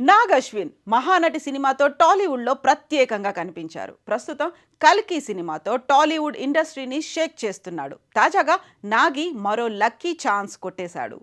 నాగ్ అశ్విన్ మహానటి సినిమాతో టాలీవుడ్లో ప్రత్యేకంగా కనిపించారు. ప్రస్తుతం కల్కి సినిమాతో టాలీవుడ్ ఇండస్ట్రీని షేక్ చేస్తున్నాడు. తాజాగా నాగి మరో లక్కీ ఛాన్స్ కొట్టేశాడు.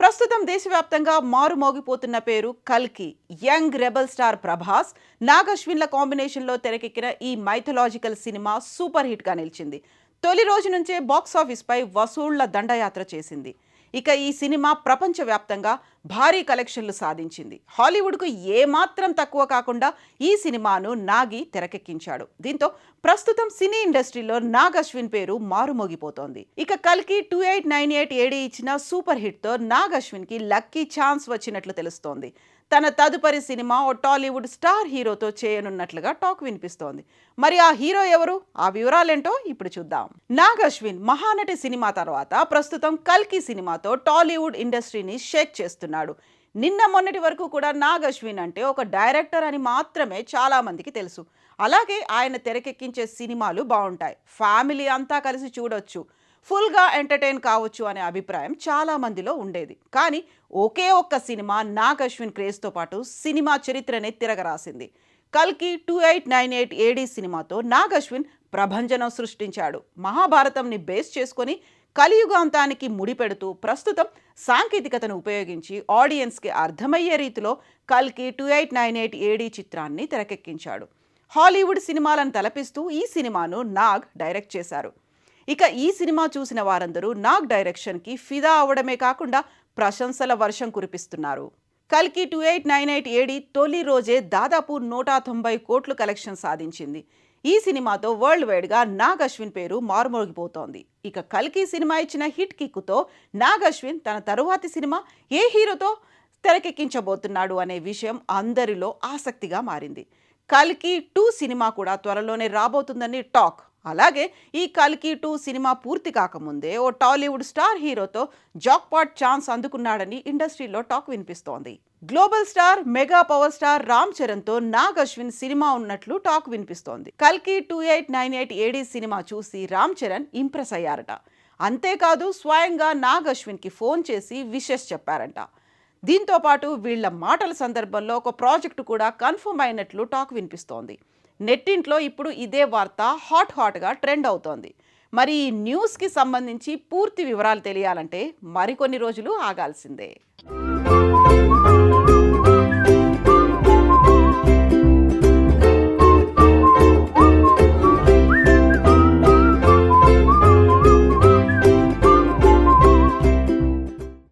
ప్రస్తుతం దేశవ్యాప్తంగా మారుమోగిపోతున్న పేరు కల్కి. Young rebel star Prabhas Nag అశ్విన్ల కాంబినేషన్లో తెరకెక్కిన ఈ మైథలాజికల్ సినిమా సూపర్ హిట్గా నిలిచింది. తొలి రోజు నుంచే బాక్సాఫీస్పై వసూళ్ళ దండయాత్ర చేసింది. ఇక ఈ సినిమా ప్రపంచవ్యాప్తంగా భారీ కలెక్షన్లు సాధించింది. హాలీవుడ్కు ఏమాత్రం తక్కువ కాకుండా ఈ సినిమాను నాగి తెరకెక్కించాడు. దీంతో ప్రస్తుతం సినీ ఇండస్ట్రీలో నాగ్ అశ్విన్ పేరు మారుమోగిపోతోంది. ఇక కల్కి two eight nine eight AD ఇచ్చిన సూపర్ హిట్తో నాగ్ అశ్విన్కి లక్కీ ఛాన్స్ వచ్చినట్లు తెలుస్తోంది. తన తదుపరి సినిమా ఓ టాలీవుడ్ స్టార్ హీరోతో చేయనున్నట్లుగా టాక్ వినిపిస్తోంది. మరి ఆ హీరో ఎవరు? ఆ వివరాలేంటో ఇప్పుడు చూద్దాం. నాగ్ అశ్విన్ మహానటి సినిమా తర్వాత ప్రస్తుతం కల్కి సినిమాతో టాలీవుడ్ ఇండస్ట్రీని షేక్ చేస్తున్నాడు. నిన్న మొన్నటి వరకు కూడా నాగ్ అశ్విన్ అంటే ఒక డైరెక్టర్ అని మాత్రమే చాలామందికి తెలుసు. అలాగే ఆయన తెరకెక్కించే సినిమాలు బాగుంటాయి. ఫ్యామిలీ అంతా కలిసి చూడొచ్చు. ఫుల్గా ఎంటర్టైన్ కావచ్చు అనే అభిప్రాయం చాలా మందిలో ఉండేది. కానీ ఒకే ఒక్క సినిమా నాగ్ అశ్విన్ క్రేజ్తో పాటు సినిమా చరిత్రనే తిరగరాసింది. కల్కి two eight nine eight AD సినిమాతో నాగ్ అశ్విన్ ప్రభంజనం సృష్టించాడు. మహాభారతంని బేస్ చేసుకొని కలియుగాంతానికి ముడిపెడుతూ ప్రస్తుతం సాంకేతికతను ఉపయోగించి ఆడియన్స్కి అర్థమయ్యే రీతిలో కల్కి two eight nine eight AD చిత్రాన్ని తెరకెక్కించాడు. హాలీవుడ్ సినిమాలను తలపిస్తూ ఈ సినిమాను నాగ్ డైరెక్ట్ చేశారు. ఇక ఈ సినిమా చూసిన వారందరూ నాగ్ డైరెక్షన్కి ఫిదా అవడమే కాకుండా ప్రశంసల వర్షం కురిపిస్తున్నారు. కల్కి two eight nine eight AD తొలి రోజే దాదాపు నూట తొంభై కోట్లు కలెక్షన్ సాధించింది. ఈ సినిమాతో వరల్డ్ వైడ్గా నాగ్ అశ్విన్ పేరు మారుమోగిపోతోంది. ఇక కల్కి సినిమా ఇచ్చిన హిట్ కిక్కుతో నాగ్ అశ్విన్ తన తరువాతి సినిమా ఏ హీరోతో తెరకెక్కించబోతున్నాడు అనే విషయం అందరిలో ఆసక్తిగా మారింది. కల్కి టూ సినిమా కూడా త్వరలోనే రాబోతుందని టాక్. అలాగే ఈ కల్కి టూ సినిమా పూర్తి కాకముందే ఓ టాలీవుడ్ స్టార్ హీరోతో జాక్పాట్ ఛాన్స్ అందుకున్నాడని ఇండస్ట్రీలో టాక్ వినిపిస్తోంది. Global star mega power star Ram చరణ్తో Nag Ashwin cinema ఉన్నట్లు టాక్ వినిపిస్తోంది. కల్కి two eight nine eight AD cinema చూసి రామ్ చరణ్ ఇంప్రెస్ అయ్యారట. అంతేకాదు స్వయంగా నాగ్ అశ్విన్కి ఫోన్ చేసి విషెస్ చెప్పారంట. దీంతో పాటు వీళ్ళ మాటల సందర్భంలో ఒక ప్రాజెక్టు కూడా కన్ఫర్మ్ అయినట్లు టాక్ వినిపిస్తోంది. నెట్టింట్లో ఇప్పుడు ఇదే వార్త హాట్ హాట్గా ట్రెండ్ అవుతోంది. మరి ఈ న్యూస్కి సంబంధించి పూర్తి వివరాలు తెలియాలంటే మరికొన్ని రోజులు ఆగాల్సిందే.